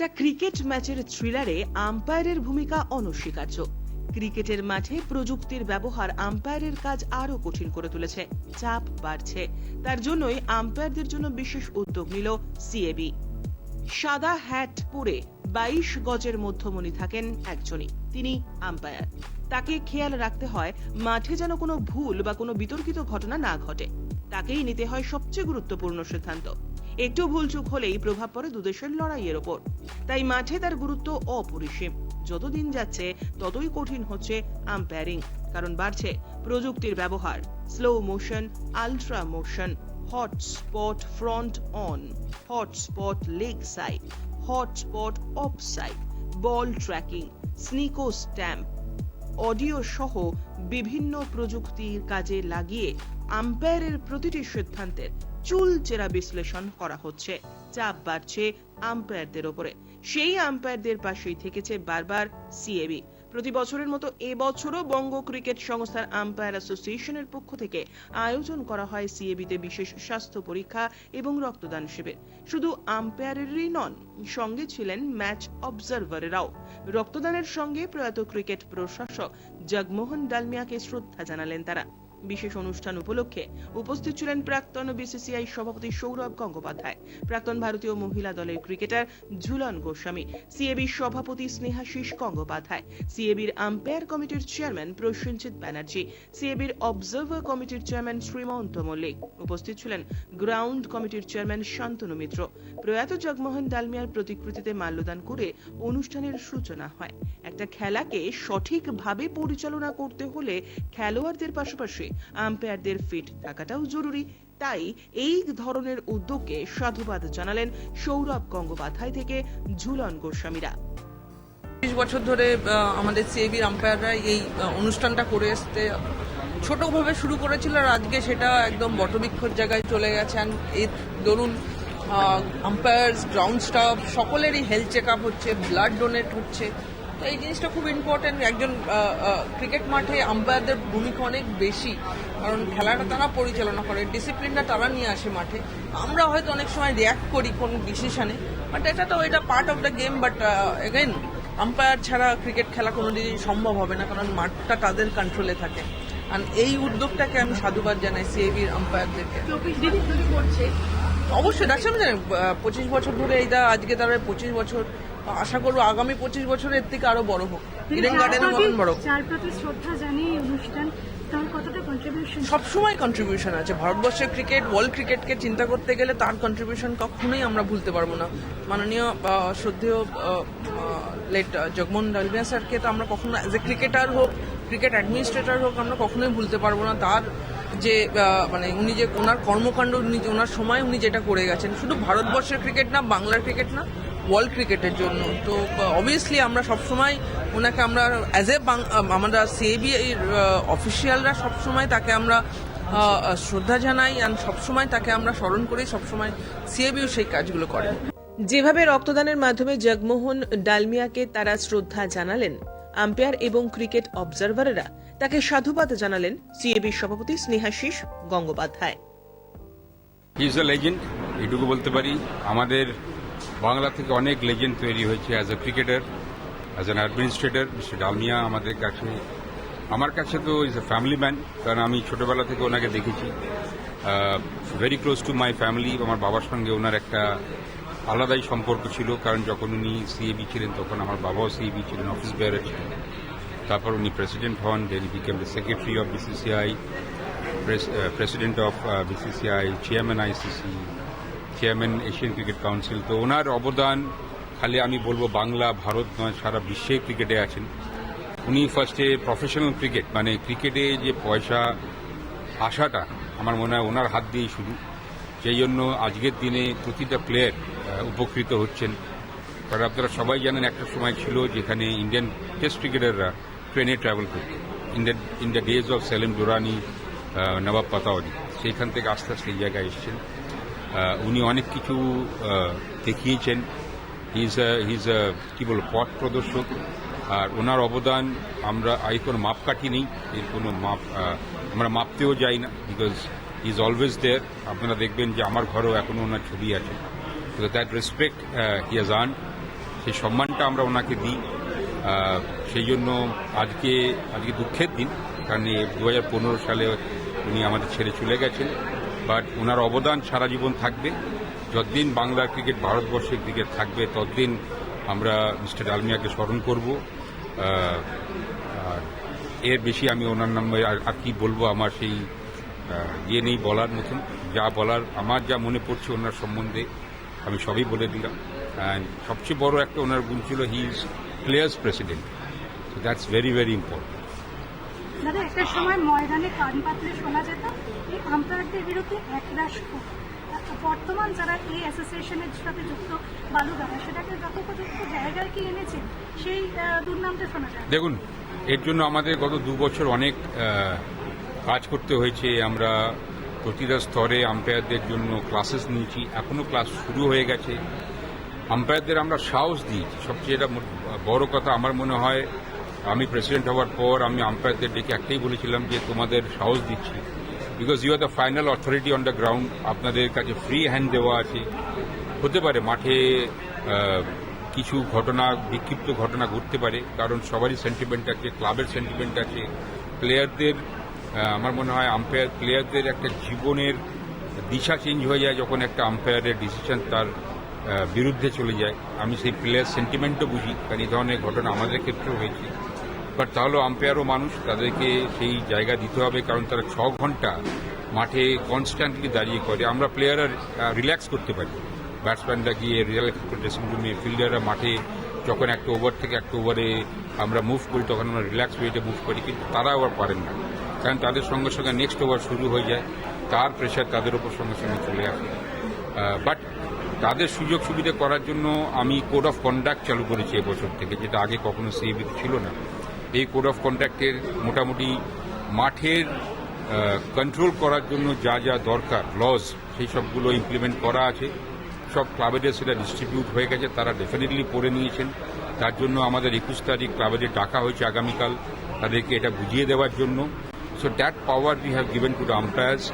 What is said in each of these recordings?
একটা ক্রিকেট ম্যাচের থ্রিলারে আম্পায়ারের ভূমিকা অনস্বীকার্য। ক্রিকেটের মাঠে প্রযুক্তির ব্যবহার আম্পায়ারের কাজ আরও কঠিন করে তুলেছে। চাপ বাড়ছে। তার জন্যই আম্পায়ারদের জন্য বিশেষ উদ্যোগ নিল সিএবি। সাদা হ্যাট পরে বাইশ গজের মধ্যমণি থাকেন একজনই। তিনি আম্পায়ার। তাকে খেয়াল রাখতে হয়, মাঠে যেন কোনো ভুল বা কোনো বিতর্কিত ঘটনা না ঘটে। তাকেই নিতে হয় সবচেয়ে গুরুত্বপূর্ণ সিদ্ধান্ত। একটু ভুলচুক হলেই প্রভাব পড়ে দুদেশের লড়াইয়ের ওপর। তাই মাঠে তার গুরুত্ব অপরিসীম। যতদিন যাচ্ছে, ততই কঠিন হচ্ছে আম্পায়ারিং কারণ বাড়ছে প্রযুক্তির ব্যবহার slow motion ultra motion hot spot front on hot spot leg side hot spot off side ball tracking snicko stump audio সহ বিভিন্ন প্রযুক্তির কাজে লাগিয়ে আম্পায়ারের প্রতিটি সিদ্ধান্তের চুলচেরা বিশ্লেষণ করা হচ্ছে। চাপ বাড়ছে আম্পায়ারদের ওপরে। সেই আম্পায়ারদের পাশেই থেকেছে বারবার সিএবি। প্রতি বছরের মতো এবছরও বঙ্গ ক্রিকেট সংস্থার আম্পায়ার অ্যাসোসিয়েশনের পক্ষ থেকে আয়োজন করা হয় সিএবিতে বিশেষ স্বাস্থ্য পরীক্ষা এবং রক্তদান শিবির। শুধু আম্পায়ারেরই নন, সঙ্গে ছিলেন ম্যাচ অবজারভারেরাও। রক্তদানের সঙ্গে প্রয়াত ক্রিকেট প্রশাসক জগমোহন ডালমিয়াকে শ্রদ্ধা জানালেন তারা। বিশেষ অনুষ্ঠান উপলক্ষে উপস্থিত ছিলেন প্রাক্তন বিসিসিআই সভাপতি সৌরভ গঙ্গোপাধ্যায়, প্রাক্তন ভারতীয় মহিলা দলের ক্রিকেটার ঝুলন গোস্বামী, সিএবি সভাপতি স্নেহাশিস গঙ্গোপাধ্যায়, সিএবির আম্পায়ার কমিটির চেয়ারম্যান প্রসেনজিৎ ব্যানার্জি, সিএবির অবজারভার কমিটির চেয়ারম্যান শ্রীমন্ত মল্লিক। উপস্থিত ছিলেন গ্রাউন্ড কমিটির চেয়ারম্যান শান্তনু মিত্র। প্রয়াত জগমোহন ডালমিয়ার প্রতিকৃতিতে মাল্যদান করে অনুষ্ঠানের সূচনা হয়। একটা খেলাকে সঠিকভাবে পরিচালনা করতে হলে খেলোয়াড়দের পাশাপাশি আম্পায়ারদের ফিট থাকাটাও জরুরি। তাই এই ধরনের উদ্যোগকে সাধুবাদ জানালেন সৌরভ গঙ্গোপাধ্যায় থেকে ঝুলন গোস্বামীরা। বিশ বছর ধরে আমাদের সিএবির আম্পায়াররা এই অনুষ্ঠানটা করে আসতে ছোটভাবে শুরু করেছিল আর আজকে সেটা একদম বটবৃক্ষর জায়গায় চলে গেছে। আর এই ধরুন আম্পায়ার্স গ্রাউন্ড স্টাফ সকলেরই হেলথ চেক আপ হচ্ছে ব্লাড ডোনেট হচ্ছে। তো এই জিনিসটা খুব ইম্পর্টেন্ট একজন ক্রিকেট মাঠে আম্পায়ারদের ভূমিকা অনেক বেশি। কারণ খেলাটা তারা পরিচালনা করে ডিসিপ্লিনটা তারা নিয়ে আসে মাঠে। আমরা হয়তো অনেক সময় রিয়াক্ট করি কোন ডিসিশনে বাট এটা তো এটা part of the game but again umpire ছাড়া ক্রিকেট খেলা কোনোদিনই সম্ভব হবে না কারণ মাঠটা তাদের কন্ট্রোলে থাকে। আর এই উদ্যোগটাকে আমি সাধুবাদ জানাই সিএবির আম্পায়ারদেরকে অবশ্যই দেখছি আমি জানি পঁচিশ বছর ধরে এইটা আজকে তারা পঁচিশ বছর আশা করব আগামী পঁচিশ বছর এর থেকে আরও বড় হোক। ইডেন গার্ডেনের মতন বড় হোক। চার প্রতি শ্রদ্ধা জানিয়ে অনুষ্ঠান সবসময় কন্ট্রিবিউশন আছে। ভারতবর্ষের ক্রিকেট ওয়ার্ল্ড ক্রিকেটকে চিন্তা করতে গেলে তার কন্ট্রিবিউশন কখনোই আমরা ভুলতে পারব না। মাননীয় শ্রদ্ধেয় লেট জগমোহন ডালমিয়া স্যারকে তো আমরা কখনো অ্যাজ এ ক্রিকেটার হোক ক্রিকেট অ্যাডমিনিস্ট্রেটর হোক আমরা কখনোই ভুলতে পারব না। তার যে মানে উনি যে ওনার কর্মকাণ্ড উনি ওনার সময় উনি যেটা করে গেছেন শুধু ভারতবর্ষের ক্রিকেট না বাংলার ক্রিকেট না ওয়ার্ল্ড ক্রিকেটের জন্য। তো অবভিয়াসলি আমরা সবসময় ওনাকে আমরা অ্যাজ এ আমরা সিএবি অফিসিয়ালরা সবসময় তাকে আমরা আহ, শ্রদ্ধা জানাই আর সবসময় তাকে আমরা স্মরণ করি সবসময় সিএবিও সেই কাজগুলো করে। যেভাবে রক্তদানের মাধ্যমে জগমোহন ডালমিয়াকে তারা শ্রদ্ধা জানালেন আম্পায়ার এবং ক্রিকেট অবজারভাররা তাকে সাধুবাদ জানালেন সিএবির সভাপতি Snehasish Gangopadhyay. Is a legend এটুকু বলতে পারি। আমাদের বাংলা থেকে অনেক লেজেন্ড তৈরি হয়েছে as a cricketer as an administrator mister Dalmiya আমাদের কাছে। আমার কাছে তো ইজ এ ফ্যামিলি ম্যান কারণ আমি ছোটবেলা থেকে ওনাকে দেখেছি। Very close to my family আমার বাবার সঙ্গে ওনার একটা আলাদাই সম্পর্ক ছিল, কারণ যখন উনি সিএবি ছিলেন, তখন আমার বাবাও সিএবি ছিলেন অফিস বেয়ারে ছিলেন। তারপর উনি প্রেসিডেন্ট হন then became the secretary of BCCI president of BCCI chairman ICC chairman Asian cricket council তো ওনার অবদান, খালি আমি বলব বাংলা, ভারত নয়, সারা বিশ্বে ক্রিকেটে আছেন। উনি ফার্স্টে প্রফেশনাল ক্রিকেট মানে ক্রিকেটে যে পয়সা আসাটা আমার মনে হয় ওনার হাত দিয়েই শুরু। সেই জন্য আজকের দিনে প্রতিটা প্লেয়ার উপকৃত হচ্ছেন। কারণ আপনারা সবাই জানেন, একটা সময় ছিল যেখানে ইন্ডিয়ান টেস্ট ক্রিকেটাররা ট্রেনে ট্রাভেল করত। In the days of Salim Durani Nawab Pataudi সেইখান থেকে আস্তে আস্তে এই জায়গায় এসছেন। উনি অনেক কিছু দেখিয়েছেন। হিজ হিজ কি বলব, পথ প্রদর্শক। আর ওনার অবদান আমরা এই কোনো মাপকাঠি নেই। এর কোনো মাপ আমরা মাপতেও যাই না বিকজ ইজ অলওয়েজ দেয়ার আপনারা দেখবেন যে আমার ঘরেও এখনও ওনার ছবি আছে। দ্যাট রেসপেক্ট হি হাজ আর্ন সেই সম্মানটা আমরা ওনাকে দিই। সেই জন্য আজকে আজকে দুঃখের দিন। কারণ দু হাজার পনেরো সালে উনি আমাদের ছেড়ে চলে গেছেন। বাট ওনার অবদান সারা জীবন থাকবে। যতদিন বাংলা ক্রিকেট, ভারতবর্ষের ক্রিকেট থাকবে, ততদিন আমরা মিস্টার ডালমিয়াকে স্মরণ করব। এর বেশি আমি ওনার নামে আর কি বলব, আমার সেই ইয়ে নেই বলার মতন। যা বলার, আমার যা মনে পড়ছে ওনার সম্বন্ধে আমি সবই বলে দিলাম। অ্যান্ড সবচেয়ে বড় একটা ওনার গুণ ছিল he is players president that's very very important দাদা, একটা সময় ময়দানে কান পাতলে শোনা যেত? আম্পায়ারদের বিরুদ্ধে একরাশ বর্তমান যারা এই অ্যাসোসিয়েশনের সাথে যুক্ত বালুদারা সেটাকে যথোপযুক্ত জায়গায় কি এনেছে? সেই দুর্নামটা শোনা যায়। দেখুন, এর জন্য আমাদের গত দু বছর অনেক কাজ করতে হয়েছে। আমরা প্রতিটা স্তরে আম্পায়ারদের জন্য ক্লাসেস নিয়েছি। এখনও ক্লাস শুরু হয়ে গেছে। আম্পায়ারদের আমরা সাহস দিয়েছি। সবচেয়ে এটা বড় কথা আমার মনে হয়, আমি প্রেসিডেন্ট হওয়ার পর আমি আম্পায়ারদের ডেকে একটাই বলেছিলাম যে তোমাদের সাহস দিচ্ছি। Because you are the final authority on the ground আপনাদের কাছে ফ্রি হ্যান্ড দেওয়া আছে। হতে পারে মাঠে কিছু ঘটনা, বিক্ষিপ্ত ঘটনা ঘটতে পারে, কারণ সবারই সেন্টিমেন্ট আছে ক্লাবের সেন্টিমেন্ট আছে। প্লেয়ারদের আমার মনে হয় আম্পায়ার প্লেয়ারদের একটা জীবনের দিশা চেঞ্জ হয়ে যায় যখন একটা আম্পায়ারের ডিসিশন তার বিরুদ্ধে চলে যায়। আমি সেই প্লেয়ার সেন্টিমেন্টও বুঝি, কারণ এই ধরনের ঘটনা আমাদের ক্ষেত্রেও হয়েছে। বাট তাহলেও আম্পায়ারও মানুষ, তাদেরকে সেই জায়গা দিতে হবে, কারণ তারা ছ ঘণ্টা মাঠে কনস্ট্যান্টলি দাঁড়িয়ে করে। আমরা প্লেয়াররা রিল্যাক্স করতে পারি। ব্যাটসম্যানরা গিয়ে রিল্যাক্স করে ড্রেসিং রুমে ফিল্ডাররা মাঠে, যখন একটা ওভার থেকে একটা ওভারে আমরা মুভ করি, তখন আমরা রিল্যাক্স ওয়েতে মুভ করি, কিন্তু তারা আবার পারেন না। কারণ তাদের সঙ্গে সঙ্গে নেক্সট ওভার শুরু হয়ে যায়, তার প্রেশার তাদের ওপর সঙ্গে সঙ্গে চলে আসে। বাট তাদের সুযোগ সুবিধা করার জন্য আমি কোড অফ কন্ডাক্ট চালু করেছি এবছর থেকে, যেটা আগে কখনো সিএবিতে ছিল না। এই কোড অফ কন্ডাক্টের মোটামুটি মাঠের কন্ট্রোল করার জন্য যা যা দরকার লজ সেই সবগুলো ইমপ্লিমেন্ট করা আছে। সব ক্লাবেদের সেটা ডিস্ট্রিবিউট হয়ে গেছে, তারা ডেফিনেটলি পড়ে নিয়েছেন। তার জন্য আমাদের একুশ তারিখ ক্লাবেদের ডাকা হয়েছে আগামীকাল, তাদেরকে এটা বুঝিয়ে দেওয়ার জন্য। So that power we have given to the umpires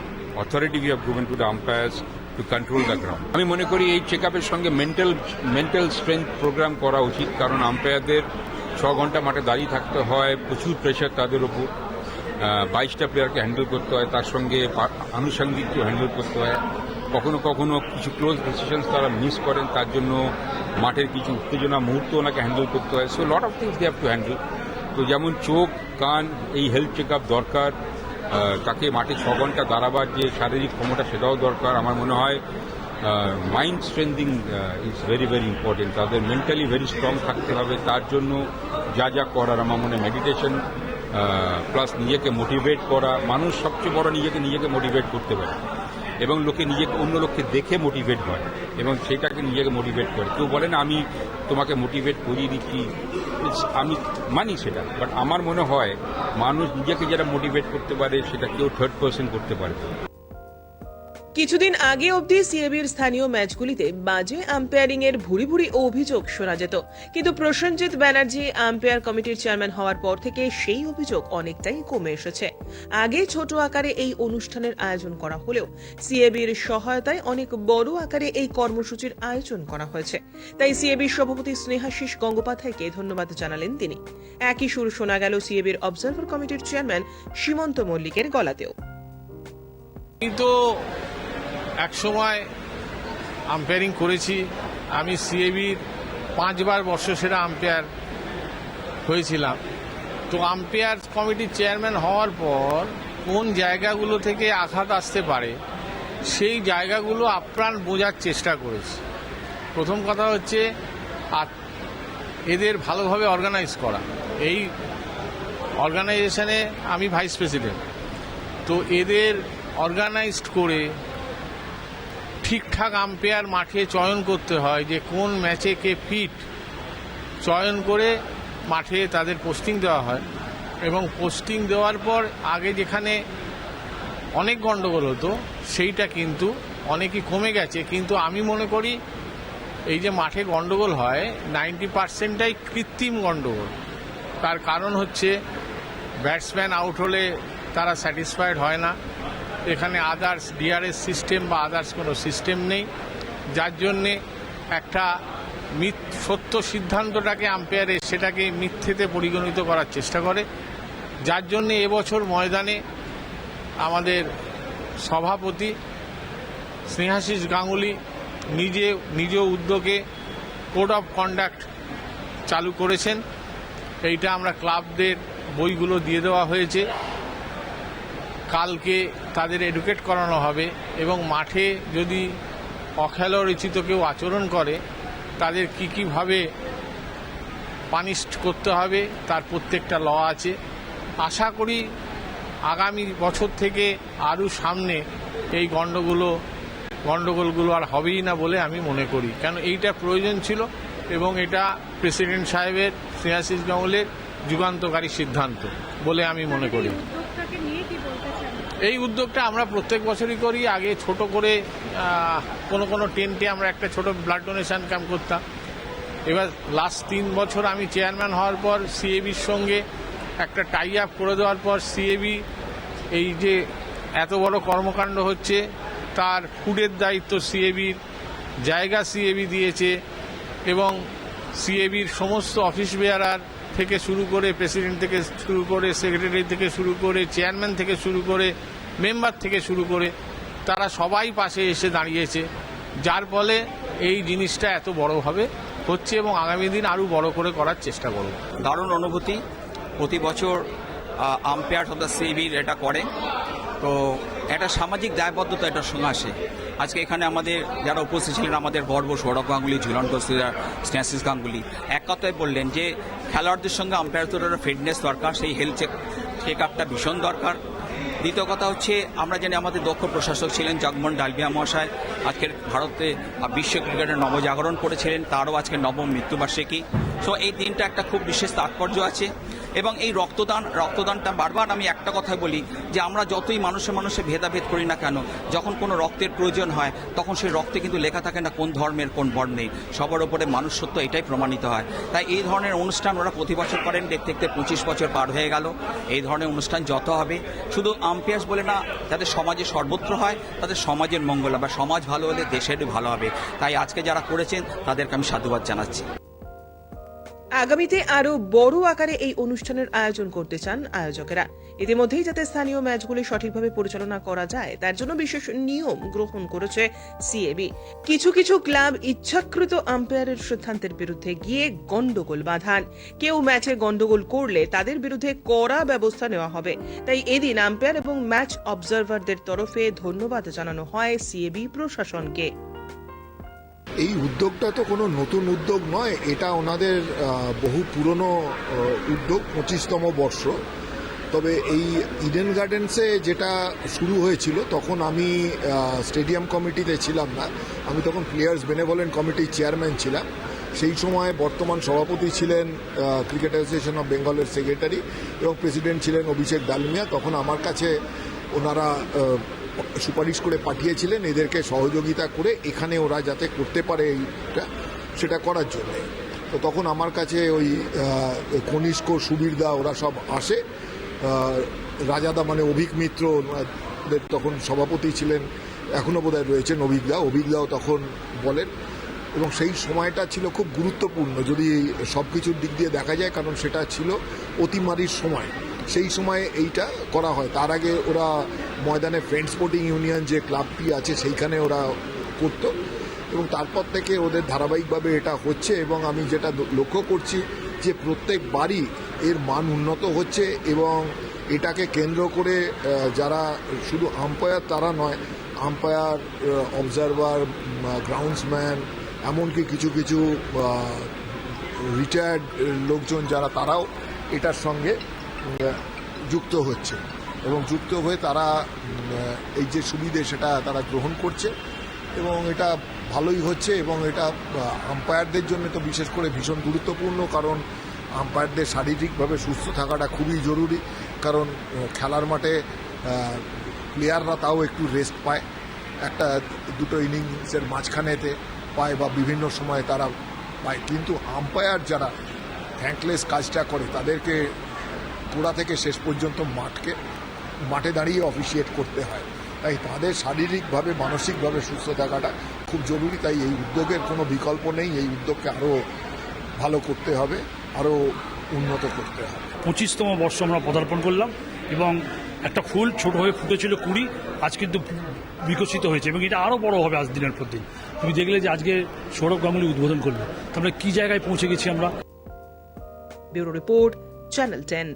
authority we have given to the umpires to control the ground আমি মনে করি এই চেক সঙ্গে মেন্টাল মেন্টাল স্ট্রেংথ প্রোগ্রাম করা উচিত, কারণ আম্পায়ারদের ছ ঘণ্টা মাঠে দাঁড়িয়ে থাকতে হয়, প্রচুর প্রেশার তাদের ওপর বাইশটা প্লেয়ারকে হ্যান্ডেল করতে হয়, তার সঙ্গে পা- আনুষঙ্গিককে হ্যান্ডেল করতে হয়। কখনো কখনো কিছু ক্লোজ ডিসিশন তারা মিস করেন, তার জন্য মাঠের কিছু উত্তেজনা মুহূর্ত ওনাকে হ্যান্ডেল করতে হয়। So lot of things they have to handle তো যেমন চোখ, কান, এই হেলথ চেক দরকার। তাকে মাঠে ছ ঘণ্টা দাঁড়াবার যে শারীরিক ক্ষমতা সেটাও দরকার। আমার মনে হয় mind strengthening is very very important তাদের মেন্টালি ভেরি স্ট্রং থাকতে হবে। তার জন্য যা যা করার আমার মনে মেডিটেশন প্লাস নিজেকে মোটিভেট করা। মানুষ সবচেয়ে বড় নিজেকে নিজেকে মোটিভেট করতে পারে। এবং লোকে নিজেকে, অন্য লোককে দেখে মোটিভেট হয় এবং সেটাকে নিজেকে মোটিভেট করে। কেউ বলে না, আমি তোমাকে মোটিভেট করিয়ে দিচ্ছি। আমি মানি সেটা। বাট আমার মনে হয়, মানুষ নিজেকে যারা মোটিভেট করতে পারে, সেটা কেউ থার্ড পার্সন করতে পারে। কিছুদিন আগে অবধি সিএবির স্থানীয় ম্যাচগুলিতে বাজে আম্পায়ারিং এর ভুরি ভুরি অভিযোগ শোনা যেত। কিন্তু প্রসেনজিৎ ব্যানার্জি আম্পায়ার কমিটির চেয়ারম্যান হওয়ার পর থেকে সেই অভিযোগ অনেকটাই কমে এসেছে। আগে ছোট আকারে এই অনুষ্ঠানের আয়োজন করা হলেও সিএবির সহায়তায় অনেক বড় আকারে এই কর্মসূচির আয়োজন করা হয়েছে। তাই সিএবির সভাপতি স্নেহাশিস গঙ্গোপাধ্যায়কে ধন্যবাদ জানালেন তিনি। একই সুর শোনা গেল সিএবির অবজারভার কমিটির চেয়ারম্যান সীমন্ত মল্লিকের গলাতেও। আমি এক সময় আম্পায়ারিং করেছি। আমি সিএবির পাঁচবার বর্ষসেরা আম্পায়ার হয়েছিলাম। তো আম্পায়ার কমিটির চেয়ারম্যান হওয়ার পর কোন জায়গাগুলো থেকে আঘাত আসতে পারে, সেই জায়গাগুলো আপ্রাণ বোঝার চেষ্টা করেছি। প্রথম কথা হচ্ছে এদের ভালোভাবে অর্গানাইজ করা। এই অর্গানাইজেশনে আমি ভাইস প্রেসিডেন্ট তো এদের অর্গানাইজড করে ঠিকঠাক আম্পায়ার মাঠে চয়ন করতে হয় যে কোন ম্যাচে কে ফিট চয়ন করে মাঠে তাদের পোস্টিং দেওয়া হয়। এবং পোস্টিং দেওয়ার পর আগে যেখানে অনেক গণ্ডগোল হতো, সেইটা কিন্তু অনেকই কমে গেছে। কিন্তু আমি মনে করি এই যে মাঠে গণ্ডগোল হয় নাইনটি পার্সেন্টটাই কৃত্রিম গণ্ডগোল তার কারণ হচ্ছে ব্যাটসম্যান আউট হলে তারা স্যাটিসফাইড হয় না। এখানে আদার্স ডিআরএস সিস্টেম বা আদার্স কোনো সিস্টেম নেই। যার জন্যে একটা মিথ- সত্য সিদ্ধান্তটাকে আম্পায়ারের সেটাকে মিথ্যেতে পরিগণিত করার চেষ্টা করে। যার জন্য এবছর ময়দানে আমাদের সভাপতি স্নেহাশিস গাঙ্গুলি নিজে, নিজ উদ্যোগে কোড অফ কন্ডাক্ট চালু করেছেন। এইটা আমরা ক্লাবদের বইগুলো দিয়ে দেওয়া হয়েছে। কালকে তাদের এডুকেট করানো হবে এবং মাঠে যদি অখেলরচিত কেউ আচরণ করে, তাদের কী কীভাবে পানিশড করতে হবে, তার প্রত্যেকটা ল আছে। আশা করি আগামী বছর থেকে আরও সামনে এই গণ্ডগুলো গণ্ডগোলগুলো আর হবেই না বলে আমি মনে করি। কেন এইটা প্রয়োজন ছিল এবং এটা প্রেসিডেন্ট সাহেবের স্নেহাশিস গাঙ্গুলের যুগান্তকারী সিদ্ধান্ত বলে আমি মনে করি উদ্যোগটাকে নিয়ে কি বলতে চান এই উদ্যোগটা আমরা প্রত্যেক বছরই করি। আগে ছোট করে কোনো কোনো টেন্টে আমরা একটা ছোট ব্লাড ডোনেশন ক্যাম্প করতাম। এবার লাস্ট তিন বছর আমি চেয়ারম্যান হওয়ার পর সিএবির সঙ্গে একটা টাই আপ করে দেওয়ার পর সিএবি এই যে এত বড় কর্মকাণ্ড হচ্ছে, তার ফুডের দায়িত্ব সিএবির জায়গা সিএবি দিয়েছে এবং সিএবির সমস্ত অফিস বেয়ারার থেকে শুরু করে প্রেসিডেন্ট থেকে শুরু করে সেক্রেটারি থেকে শুরু করে চেয়ারম্যান থেকে শুরু করে মেম্বার থেকে শুরু করে তারা সবাই পাশে এসে দাঁড়িয়েছে। যার ফলে এই জিনিসটা এত বড়ভাবে হচ্ছে এবং আগামী দিন আরও বড় করে করার চেষ্টা করব। দারুণ অনুভূতি। প্রতি বছর আম্পায়ার অফ দ্য সিবির এটা করে। তো একটা সামাজিক দায়বদ্ধতা এটার সঙ্গে আসে আজকে এখানে আমাদের যারা উপস্থিত ছিলেন, আমাদের গর্ব সৌরভ গাঙ্গুলি ঝুলন কস্তিদার গাঙ্গুলি এক কথায় বললেন যে খেলোয়াড়দের সঙ্গে আম্পায়ারদের ফিটনেস দরকার, সেই হেলথ চেক চেক আপটা ভীষণ দরকার। দ্বিতীয় কথা হচ্ছে, আমরা জানি আমাদের দক্ষ প্রশাসক ছিলেন জগমোহন ডালবিয়া মহাশয়। আজকের ভারতে বিশ্ব ক্রিকেটের নবজাগরণ করেছিলেন, তারও আজকে নবম মৃত্যুবার্ষিকী। সো এই দিনটা একটা খুব বিশেষ তাৎপর্য আছে। এবং এই রক্তদান, রক্তদানটা বারবার আমি একটা কথা বলি যে আমরা যতই মানুষে মানুষে ভেদাভেদ করি না কেন, যখন কোনো রক্তের প্রয়োজন হয়, তখন সেই রক্তে কিন্তু লেখা থাকে না কোন ধর্মের, কোন বর্ণের সবার উপরে মানুষ সত্য এটাই প্রমাণিত হয়। তাই এই ধরনের অনুষ্ঠান ওরা প্রতি বছর করেন, দেখতে দেখতে পঁচিশ বছর পার হয়ে গেল। এই ধরনের অনুষ্ঠান যত হবে, শুধু আম্পায়ার্স বলে না, যাতে সমাজে সর্বত্র হয় তাদের সমাজের মঙ্গল। বা সমাজ ভালো হলে দেশেরই ভালো হবে। তাই আজকে যারা করেছেন, তাদেরকে আমি সাধুবাদ জানাচ্ছি। আগামীতে আরও বড় আকারে এই অনুষ্ঠানের আয়োজন করতে চান আয়োজকেরা। ইতিমধ্যেই যাতে স্থানীয় ম্যাচগুলি সঠিকভাবে পরিচালনা করা যায়, তার জন্য বিশেষ নিয়ম গ্রহণ করেছে সিএবি কিছু কিছু ক্লাব ইচ্ছাকৃত আম্পায়ারের সিদ্ধান্তের বিরুদ্ধে গিয়ে গন্ডগোল বাঁধান। কেউ ম্যাচে গন্ডগোল করলে তাদের বিরুদ্ধে কড়া ব্যবস্থা নেওয়া হবে। তাই এদিন আম্পায়ার এবং ম্যাচ অবজারভারদের তরফে ধন্যবাদ জানানো হয় সিএবি প্রশাসনকে। এই উদ্যোগটা তো কোনো নতুন উদ্যোগ নয়, এটা ওনাদের বহু পুরনো উদ্যোগ, পঁচিশতম বর্ষ। তবে এই ইডেন গার্ডেন্সে যেটা শুরু হয়েছিল, তখন আমি স্টেডিয়াম কমিটিতে ছিলাম না। আমি তখন প্লেয়ার্স বেনেভলেন্ট কমিটির চেয়ারম্যান ছিলাম। সেই সময় বর্তমান সভাপতি ছিলেন ক্রিকেট অ্যাসোসিয়েশন অফ বেঙ্গলের সেক্রেটারি এবং প্রেসিডেন্ট ছিলেন অভিষেক ডালমিয়া। তখন আমার কাছে ওনারা সুপারিশ করে পাঠিয়েছিলেন, এদেরকে সহযোগিতা করে এখানে ওরা যাতে করতে পারে এইটা, সেটা করার জন্যে। তো তখন আমার কাছে ওই কনিষ্ক, সুবীরদা, ওরা সব আসে। রাজাদা মানে অভিক মিত্র তখন সভাপতি ছিলেন এখনও বোধহয় রয়েছেন অভিজ্ঞা অভিজ্ঞাও তখন বলেন। এবং সেই সময়টা ছিল খুব গুরুত্বপূর্ণ, যদি সব কিছুর দিক দিয়ে দেখা যায়, কারণ সেটা ছিল অতিমারির সময়। সেই সময়ে এইটা করা হয়। তার আগে ওরা ময়দানে ফ্রেন্ড স্পোর্টিং ইউনিয়ন যে ক্লাবটি আছে, সেইখানে ওরা করতো। এবং তারপর থেকে ওদের ধারাবাহিকভাবে এটা হচ্ছে এবং আমি যেটা লক্ষ্য করছি যে প্রত্যেক বাড়ি এর মান উন্নত হচ্ছে এবং এটাকে কেন্দ্র করে যারা শুধু আম্পায়ার তারা নয় আম্পায়ার অবজারভার গ্রাউন্ডসম্যান এমনকি কিছু কিছু রিটায়ার্ড লোকজন যারা তারাও এটার সঙ্গে যুক্ত হচ্ছে। এবং যুক্ত হয়ে তারা এই যে সুবিধে সেটা তারা গ্রহণ করছে এবং এটা ভালোই হচ্ছে এবং এটা আম্পায়ারদের জন্য তো বিশেষ করে ভীষণ গুরুত্বপূর্ণ কারণ আম্পায়ারদের শারীরিকভাবে সুস্থ থাকাটা খুবই জরুরি। কারণ খেলার মাঠে প্লেয়াররা তাও একটু রেস্ট পায়। একটা দুটো ইনিংসের মাঝখানেতে পায় বা বিভিন্ন সময় তারা পায়। কিন্তু আম্পায়ার যারা থ্যাঙ্কলেস কাজটা করে তাদেরকে গোড়া থেকে শেষ পর্যন্ত মাঠকে মাঠে দাঁড়িয়ে অফিসিয়েট করতে হয়। তাই তাদের শারীরিকভাবে মানসিকভাবে সুস্থ থাকাটা খুব জরুরি। তাই এই উদ্যোগের কোনো বিকল্প নেই। এই উদ্যোগকে আরও ভালো করতে হবে আরও উন্নত করতে হবে। পঁচিশতম বর্ষ আমরা পদার্পণ করলাম এবং একটা ফুল ছোট হয়ে ফুটেছিল কুড়ি আজ কিন্তু বিকশিত হয়েছে এবং এটা আরও বড় হবে আজ দিনের পর দিন। তুমি দেখলে যে আজকে সৌরভ গাঙ্গুলি উদ্বোধন করল। তাহলে কি জায়গায় পৌঁছে গেছি আমরা? Bureau report channel ten.